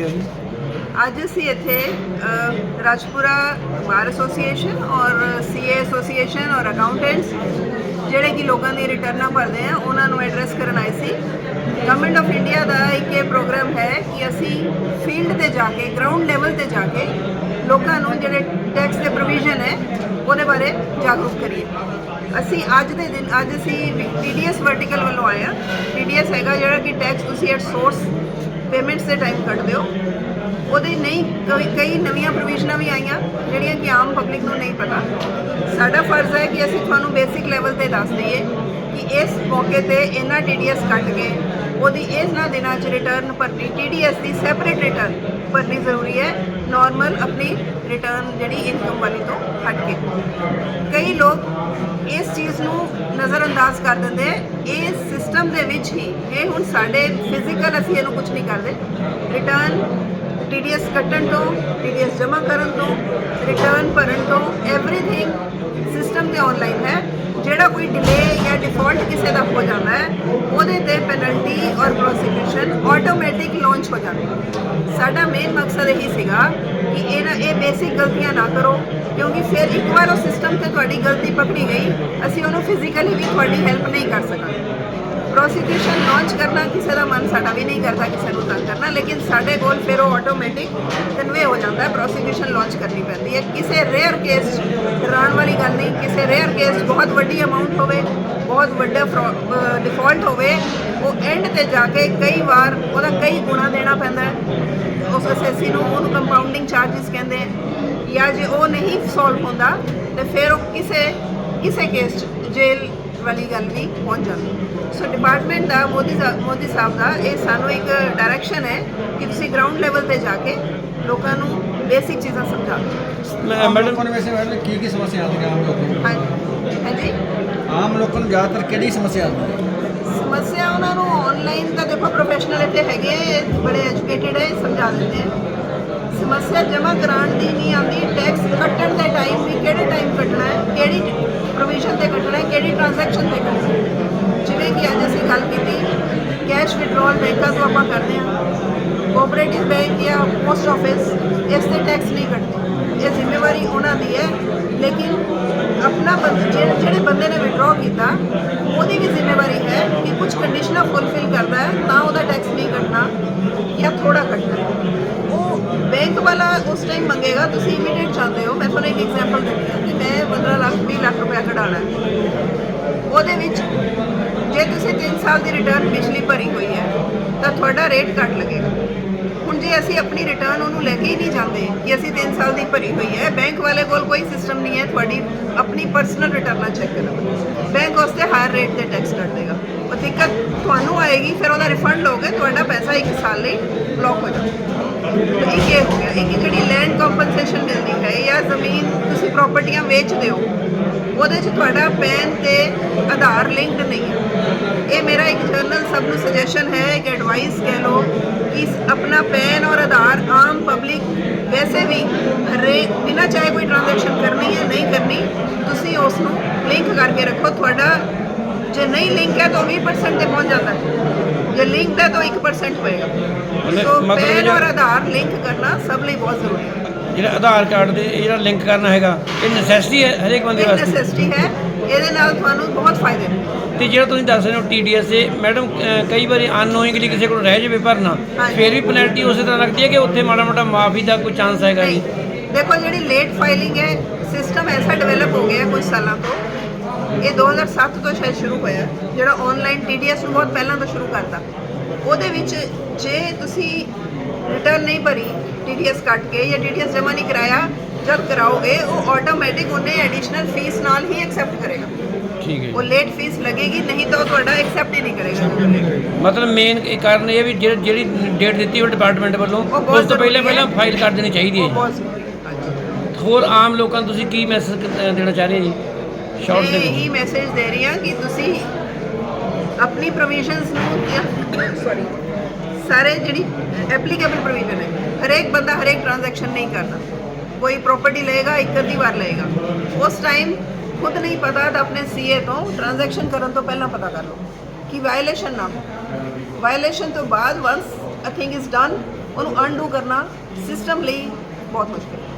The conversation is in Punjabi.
ਕਰਦੇ ਹੋ ਜੀ? ਅੱਜ ਅਸੀਂ ਇੱਥੇ ਰਾਜਪੁਰਾ ਬਾਰ ਐਸੋਸੀਏਸ਼ਨ ਔਰ ਸੀਏ ਐਸੋਸੀਏਸ਼ਨ ਔਰ ਅਕਾਊਂਟੈਂਟਸ ਜਿਹੜੇ ਕਿ ਲੋਕਾਂ ਦੀ ਰਿਟਰਨਾਂ ਭਰਦੇ ਆ, ਉਹਨਾਂ ਨੂੰ ਐਡਰੈਸ ਕਰਨ ਆਏ ਸੀ। ਗਵਰਨਮੈਂਟ ਆਫ ਇੰਡੀਆ ਦਾ ਇੱਕ ਇਹ ਪ੍ਰੋਗਰਾਮ ਹੈ ਕਿ ਅਸੀਂ ਫੀਲਡ ਤੇ ਜਾ ਕੇ ਗਰਾਊਂਡ ਲੈਵਲ ਤੇ ਜਾ ਕੇ ਲੋਕਾਂ ਨੂੰ ਜਿਹੜੇ ਟੈਕਸ ਦੇ ਪ੍ਰੋਵੀਜ਼ਨ ਹੈ, ਉਹਦੇ ਬਾਰੇ ਜਾਗਰੂਕ ਕਰੀਏ। ਅਸੀਂ ਅੱਜ ਦੇ ਦਿਨ, ਅੱਜ ਅਸੀਂ ਟੀਡੀਐਸ ਵਰਟੀਕਲ ਵੱਲੋਂ ਆਏ ਆ ਟੀਡੀਐਸ ਹੈਗਾ ਜਿਹੜਾ ਕਿ ਟੈਕਸ ਤੁਸੀਂ ਐਟ ਸੋਰਸ ਪੇਮੈਂਟਸ ਦੇ ਟਾਈਮ ਕੱਢ ਦਿਓ ਉਹਦੇ ਨਹੀਂ, ਕਈ ਕਈ ਨਵੀਆਂ ਪ੍ਰੋਵੀਜ਼ਨਾਂ ਵੀ ਆਈਆਂ, ਜਿਹੜੀਆਂ ਕਿ ਆਮ ਪਬਲਿਕ ਨੂੰ ਨਹੀਂ ਪਤਾ। ਸਾਡਾ ਫਰਜ਼ ਹੈ ਕਿ ਅਸੀਂ ਤੁਹਾਨੂੰ ਬੇਸਿਕ ਲੈਵਲ ਤੇ ਦੱਸ ਦਈਏ ਕਿ ਇਸ ਮੌਕੇ ਤੇ ਇਹਨਾਂ ਟੀਡੀਐਸ ਕੱਟ ਕੇ ਉਹਦੀ ਇਹਨਾਂ ਦਿਨਾਂ 'ਚ ਰਿਟਰਨ ਭਰਨੀ ਟੀਡੀਐਸ ਦੀ ਸੈਪਰੇਟ ਰਿਟਰਨ ਭਰਨੀ ਜ਼ਰੂਰੀ ਹੈ ਨਾਰਮਲ ਆਪਣੀ ਰਿਟਰਨ ਜਿਹੜੀ ਇਨਕਮ ਵਾਲੀ ਤੋਂ ਹਟ ਕੇ। ਕਈ ਲੋਕ ਇਸ ਚੀਜ਼ ਨੂੰ ਨਜ਼ਰਅੰਦਾਜ਼ ਕਰ ਦਿੰਦੇ ਹੈ ਇਸ ਸਿਸਟਮ ਦੇ ਵਿੱਚ ਹੀ। ਇਹ ਹੁਣ ਸਾਡੇ ਫਿਜ਼ੀਕਲ ਅਸੀਂ ਇਹਨੂੰ ਕੁਝ ਨਹੀਂ ਕਰਦੇ। ਰਿਟਰਨ ਟੀਡੀਐਸ ਕੱਟਣ ਤੋਂ ਟੀਡੀਐਸ ਜਮ੍ਹਾਂ ਕਰਨ ਤੋਂ ਰਿਟਰਨ ਭਰਨ ਤੋਂ ਐਵਰੀਥਿੰਗ ਸਿਸਟਮ ਤੇ ਆਨਲਾਈਨ ਹੈ। ਜਿਹੜਾ ਕੋਈ ਡਿਲੇ ਜਾਂ ਡਿਫਾਲਟ ਕਿਸੇ ਦਾ ਹੋ ਜਾਂਦਾ ਹੈ, ਉਹਦੇ ਤੇ ਪੈਨਲਟੀ ਔਰ ਪ੍ਰੋਸੀਕਿਊਸ਼ਨ ਆਟੋਮੈਟਿਕ ਲਾਂਚ ਹੋ ਜਾਂਦੀ ਹੈ ਸਾਡਾ ਮੇਨ ਮਕਸਦ ਇਹੀ ਸੀਗਾ ਕਿ ਇਹ ਨਾ, ਇਹ ਬੇਸਿਕ ਗਲਤੀਆਂ ਨਾ ਕਰੋ, ਕਿਉਂਕਿ ਫਿਰ ਇੱਕ ਵਾਰ ਉਹ ਸਿਸਟਮ ਤੇ ਤੁਹਾਡੀ ਗਲਤੀ ਪਕੜੀ ਗਈ, ਅਸੀਂ ਉਹਨੂੰ ਫਿਜ਼ੀਕਲੀ ਵੀ ਤੁਹਾਡੀ ਹੈਲਪ ਨਹੀਂ ਕਰ ਸਕਾਂਗੇ। ਪ੍ਰੋਸੀਕਿਊਸ਼ਨ ਲਾਂਚ ਕਰਨਾ ਕਿਸੇ ਦਾ ਮਨ ਸਾਡਾ ਵੀ ਨਹੀਂ ਕਰਦਾ, ਕਿਸੇ ਨੂੰ ਤੰਗ ਕਰਨਾ, ਲੇਕਿਨ ਸਾਡੇ ਕੋਲ ਫਿਰ ਉਹ ਆਟੋਮੈਟਿਕ ਕਨਵੇ ਹੋ ਜਾਂਦਾ ਹੈ ਪ੍ਰੋਸੀਕਿਊਸ਼ਨ ਲਾਂਚ ਕਰਨੀ ਪੈਂਦੀ ਹੈ। ਕਿਸੇ ਰੇਅਰ ਕੇਸ ਡਰਾਉਣ ਵਾਲੀ ਗੱਲ ਨਹੀਂ, ਕਿਸੇ ਰੇਅਰ ਕੇਸ ਬਹੁਤ ਵੱਡੀ ਅਮਾਉਂਟ ਹੋਵੇ, ਬਹੁਤ ਵੱਡਾ ਡਿਫਾਲਟ ਹੋਵੇ, ਉਹ ਐਂਡ ਤੇ ਜਾ ਕੇ ਕਈ ਵਾਰ ਉਹਦਾ ਕਈ ਗੁਣਾ ਦੇਣਾ ਪੈਂਦਾ ਹੈ। ਉਸ ਅਸੈਸੀ ਨੂੰ ਉਹਨੂੰ ਕੰਪਾਊਂਡਿੰਗ ਚਾਰजेस ਕਹਿੰਦੇ ਆ ਜਾਂ ਜੇ ਉਹ ਨਹੀਂ ਸੋਲਵ ਹੁੰਦਾ, ਤੇ ਫਿਰ ਉਹ ਕਿਸੇ ਕਿਸੇ ਕੇਸ 'ਚ ਜੇਲ੍ਹ ਵਾਲੀ ਗੱਲ ਵੀ ਪਹੁੰਚ ਜਾਂਦੀ ਸੋ ਡਿਪਾਰਟਮੈਂਟ ਦਾ, ਮੋਦੀ ਸਾਹਿਬ ਮੋਦੀ ਸਾਹਿਬ ਦਾ ਇਹ ਸਾਨੂੰ ਇੱਕ ਡਾਇਰੈਕਸ਼ਨ ਹੈ ਕਿ ਤੁਸੀਂ ਗਰਾਊਂਡ ਲੈਵਲ ਤੇ ਜਾ ਕੇ ਲੋਕਾਂ ਨੂੰ ਬੇਸਿਕ ਚੀਜ਼ਾਂ ਸਮਝਾਓ ਮੈਡਮ ਨੂੰ ਵੈਸੇ ਮੈਡਮ ਕੀ ਕੀ ਸਮੱਸਿਆ ਆਉਂਦੀਆਂ ਆਮ ਲੋਕਾਂ ਨੂੰ? ਹਾਂਜੀ? ਆਮ ਲੋਕਾਂ ਨੂੰ ਜ਼ਿਆਦਾਤਰ ਕਿਹੜੀ ਸਮੱਸਿਆ ਆਉਂਦੀ ਹੈ? ਸਮੱਸਿਆ ਉਹਨਾਂ ਨੂੰ ਆਨਲਾਈਨ ਤਾਂ ਦੇਖੋ ਪ੍ਰੋਫੈਸ਼ਨਲ ਇੱਥੇ ਹੈਗੇ ਇਹ ਬੜੇ ਐਜੂਕੇਟਿਡ ਹੈ ਸਮਝਾ ਦਿੰਦੇ ਆ। ਸਮੱਸਿਆ ਜਮ੍ਹਾਂ ਕਰਾਉਣ ਦੀ ਨਹੀਂ ਆਉਂਦੀ ਟੈਕਸ ਕੱਟਣ ਦੇ ਟਾਈਮ ਵੀ ਕਿਹੜੇ ਟਾਈਮ ਕੱਟਣਾ ਹੈ ਕਿਹੜੀ ਪ੍ਰੋਵੀਜ਼ਨ ਤੇ ਕੱਟਣਾ ਹੈ ਕਿਹੜੀ ਟ੍ਰਾਂਜੈਕਸ਼ਨ ਤੇ ਕੱਟਣਾ ਹੈ। ਜਿਵੇਂ ਕਿ ਅੱਜ ਅਸੀਂ ਗੱਲ ਕੀਤੀ ਕੈਸ਼ ਵਿਡਰਾਅਲ ਬੈਂਕਾਂ ਤੋਂ ਆਪਾਂ ਕਰਦੇ ਹਾਂ ਕੋਆਪਰੇਟਿਵ ਬੈਂਕ ਜਾਂ ਪੋਸਟ ਆਫਿਸ ਇਸ ਤੇ ਟੈਕਸ ਨਹੀਂ ਕੱਟਦੇ ਇਹ ਜ਼ਿੰਮੇਵਾਰੀ ਉਹਨਾਂ ਦੀ ਹੈ। ਲੇਕਿਨ ਆਪਣਾ ਬੰਦ- ਜਿਹੜੇ ਜਿਹੜੇ ਬੰਦੇ ਨੇ ਵਿਡਰਾਅ ਕੀਤਾ, ਉਹਦੀ ਵੀ ਜ਼ਿੰਮੇਵਾਰੀ ਹੈ ਕਿ ਕੁਝ ਕੰਡੀਸ਼ਨਾਂ ਫੁੱਲਫਿਲ ਕਰਦਾ ਹੈ, ਤਾਂ ਉਹਦਾ ਟੈਕਸ ਨਹੀਂ ਕੱਟਣਾ ਜਾਂ ਥੋੜਾ ਕੱਟਣਾ ਉਹ ਬੈਂਕ ਵਾਲਾ ਉਸ ਟਾਈਮ ਮੰਗੇਗਾ, ਤੁਸੀਂ ਇਮੀਡੀਏਟ ਚਾਹੁੰਦੇ ਹੋ, ਮੈਂ ਤੁਹਾਨੂੰ ਇੱਕ ਐਗਜ਼ਾਮਪਲ ਦਿੰਦੀ ਹਾਂ ਕਿ ਮੈਂ 15 ਲੱਖ 20 ਲੱਖ ਰੁਪਏ ਕਢਾਉਣਾ ਉਹਦੇ ਵਿੱਚ ਜੇ ਤੁਸੀਂ 3 ਸਾਲ ਦੀ ਰਿਟਰਨ ਪਿਛਲੀ ਭਰੀ ਹੋਈ ਹੈ, ਤਾਂ ਤੁਹਾਡਾ ਰੇਟ ਘੱਟ ਲੱਗੇਗਾ। ਜੇ ਅਸੀਂ ਆਪਣੀ ਰਿਟਰਨ ਉਹਨੂੰ ਲੈ ਕੇ ਹੀ ਨਹੀਂ ਜਾਂਦੇ, ਕਿ ਅਸੀਂ 3 ਸਾਲ ਦੀ ਭਰੀ ਹੋਈ ਹੈ ਬੈਂਕ ਵਾਲੇ ਕੋਲ ਕੋਈ ਸਿਸਟਮ ਨਹੀਂ ਹੈ ਤੁਹਾਡੀ, ਆਪਣੀ ਪਰਸਨਲ ਰਿਟਰਨਾਂ ਚੈੱਕ ਕਰਨ। ਬੈਂਕ ਉਸ ਤੇ ਹਾਇਰ ਰੇਟ ਤੇ ਟੈਕਸ ਕੱਟ ਦੇਗਾ। ਉਹ ਦਿੱਕਤ ਤੁਹਾਨੂੰ ਆਏਗੀ, ਫਿਰ ਉਹਦਾ ਰਿਫੰਡ ਲਓਗੇ, ਤੁਹਾਡਾ ਪੈਸਾ 1 ਸਾਲ ਲਈ ਬਲੌਕ ਹੋ ਜਾਊਗਾ ਇੱਕ ਇਹ ਹੋ ਗਿਆ, ਇੱਕ ਜਿਹੜੀ ਲੈਂਡ ਕੰਪਨਸੇਸ਼ਨ ਮਿਲਦੀ ਹੈ, ਜਾਂ ਜ਼ਮੀਨ ਤੁਸੀਂ ਪ੍ਰਾਪਰਟੀਆਂ ਵੇਚਦੇ ਹੋ, ਉਹਦੇ 'ਚ ਤੁਹਾਡਾ ਪੈਨ ਤੇ ਆਧਾਰ ਲਿੰਕਡ ਨਹੀਂ ਹੈ। ਇਹ ਮੇਰਾ ਇੱਕ ਜਰਨਲ ਸਭ ਨੂੰ ਸੁਜੈਸ਼ਨ ਹੈ, ਇੱਕ ਐਡਵਾਈਸ ਕਹਿ ਲਓ ਆਪਣਾ ਪੈਨ ਔਰ ਆਧਾਰ ਆਮ ਪਬਲਿਕ ਵੈਸੇ ਵੀ ਹਰੇ ਬਿਨਾਂ ਚਾਹੇ ਕੋਈ ਟ੍ਰਾਂਜੈਕਸ਼ਨ ਕਰਨੀ ਹੈ ਨਹੀਂ ਕਰਨੀ ਤੁਸੀਂ ਉਸ ਨੂੰ ਲਿੰਕ ਕਰਕੇ ਰੱਖੋ। ਤੁਹਾਡਾ ਜੇ ਨਹੀਂ ਲਿੰਕ ਹੈ ਤਾਂ 20% ਤੇ ਪਹੁੰਚ ਜਾਂਦਾ। ਹੈ ਜੇ ਲਿੰਕ ਹੈ ਤਾਂ 1% ਹੋਏਗਾ। ਸੋ ਪੈਨ ਔਰ ਆਧਾਰ ਲਿੰਕ ਕਰਨਾ ਸਭ ਲਈ ਬਹੁਤ ਜ਼ਰੂਰੀ ਹੈ। ਜਿਹੜਾ ਆਧਾਰ ਕਾਰਡ ਦੇ ਜਿਹੜਾ ਲਿੰਕ ਕਰਨਾ ਹੈਗਾ ਇਹ ਨੈਸੈਸਿਟੀ ਹੈ ਹਰੇਕ ਬੰਦੇ ਵਾਸਤੇ? ਨੈਸੈਸਿਟੀ ਹੈ। ਇਹਦੇ ਨਾਲ ਤੁਹਾਨੂੰ ਬਹੁਤ ਫਾਇਦੇ ਨੇ। ਤੇ ਜਿਹੜਾ ਤੁਸੀਂ ਦੱਸ ਰਹੇ ਹੋ ਟੀਡੀਐਸ ਦੇ ਮੈਡਮ ਅਹ, ਕਈ ਵਾਰੀ ਅਨਨੋਇੰਗਲੀ ਕਿਸੇ ਕੋਲ ਰਹਿ ਜਾਵੇ ਭਰਨਾ ਹਾਂਜੀ। ਫਿਰ ਵੀ ਪੈਨਲਟੀ ਉਸੇ ਤਰ੍ਹਾਂ ਲੱਗਦੀ ਹੈ ਕਿ ਉੱਥੇ ਮਾੜਾ ਮੋਟਾ ਮਾਫੀ ਦਾ ਕੋਈ ਚਾਂਸ ਹੈਗਾ ਜੀ ਨਹੀਂ? ਦੇਖੋ ਜਿਹੜੀ ਲੇਟ ਫਾਈਲਿੰਗ ਹੈ ਸਿਸਟਮ ਐਸਾ ਡਿਵੈਲਪ ਹੋ ਗਿਆ ਕੁਝ ਸਾਲਾਂ ਤੋਂ। ਇਹ 2007 ਤੋਂ ਸ਼ਾਇਦ ਸ਼ੁਰੂ ਹੋਇਆ ਜਿਹੜਾ ਆਨਲਾਈਨ ਟੀਡੀਐਸ ਨੂੰ ਬਹੁਤ ਪਹਿਲਾਂ ਤੋਂ ਸ਼ੁਰੂ ਕਰਤਾ। ਉਹਦੇ ਵਿੱਚ ਜੇ ਤੁਸੀਂ ਰਿਟਰਨ ਨਹੀਂ ਭਰੀ ਟੀਡੀਐਸ ਕੱਟ ਕੇ ਜਾਂ ਟੀਡੀਐਸ ਜਮ੍ਹਾਂ ਨਹੀਂ ਕਰਾਇਆ ਜਦ ਕਰਾਓਗੇ ਉਹ ਆਟੋਮੈਟਿਕ ਉਹਨੇ ਐਡੀਸ਼ਨਲ ਫੀਸ ਨਾਲ ਹੀ ਐਕਸੈਪਟ ਕਰੇਗਾ ਠੀਕ ਹੈ ਉਹ ਲੇਟ ਫੀਸ ਲੱਗੇਗੀ ਨਹੀਂ ਤਾਂ ਉਹ ਤੁਹਾਡਾ ਐਕਸੈਪਟ ਹੀ ਨਹੀਂ ਕਰੇਗਾ ਮਤਲਬ ਮੇਨ ਕਾਰਨ ਇਹ ਵੀ ਜਿਹੜੀ ਜਿਹੜੀ ਡੇਟ ਦਿੱਤੀ ਉਹ ਡਿਪਾਰਟਮੈਂਟ ਵੱਲੋਂ ਉਸ ਤੋਂ ਪਹਿਲਾਂ। ਪਹਿਲਾਂ ਫਾਈਲ ਕਰ ਦੇਣੀ ਚਾਹੀਦੀ ਹੈ ਜੀ। ਹੋਰ ਆਮ ਲੋਕਾਂ ਨੂੰ ਤੁਸੀਂ ਕੀ ਮੈਸੇਜ ਦੇਣਾ ਚਾਹ ਰਹੇ ਜੀ? ਸ਼ਾਰਟ ਦੇ ਵਿੱਚ ਇਹੀ ਮੈਸੇਜ ਦੇ ਰਹੀ ਹਾਂ ਕਿ ਤੁਸੀਂ ਆਪਣੀ ਪ੍ਰੋਵੀਜ਼ਨਸ ਨੂੰ ਸੌਰੀ ਸਾਰੇ ਜਿਹੜੀ ਐਪਲੀਕੇਬਲ ਪ੍ਰੋਵੀਜ਼ਨ ਹੈ ਹਰੇਕ ਬੰਦਾ ਹਰੇਕ ਟ੍ਰਾਂਜੈਕਸ਼ਨ ਨਹੀਂ ਕਰਦਾ ਕੋਈ ਪ੍ਰਾਪਰਟੀ ਲਏਗਾ ਇੱਕ ਅੱਧੀ ਵਾਰ ਲਏਗਾ ਉਸ ਟਾਈਮ ਖੁਦ ਨਹੀਂ ਪਤਾ ਤਾਂ ਆਪਣੇ ਸੀਏ ਤੋਂ ਟ੍ਰਾਂਜੈਕਸ਼ਨ ਕਰਨ ਤੋਂ ਪਹਿਲਾਂ ਪਤਾ ਕਰ ਲਓ ਕਿ ਵਾਇਲੇਸ਼ਨ ਨਾ ਹੋ ਵਾਇਲੇਸ਼ਨ ਤੋਂ ਬਾਅਦ once a thing is done ਉਹਨੂੰ ਅਨਡੂ ਕਰਨਾ ਸਿਸਟਮ ਲਈ ਬਹੁਤ ਮੁਸ਼ਕਿਲ ਹੈ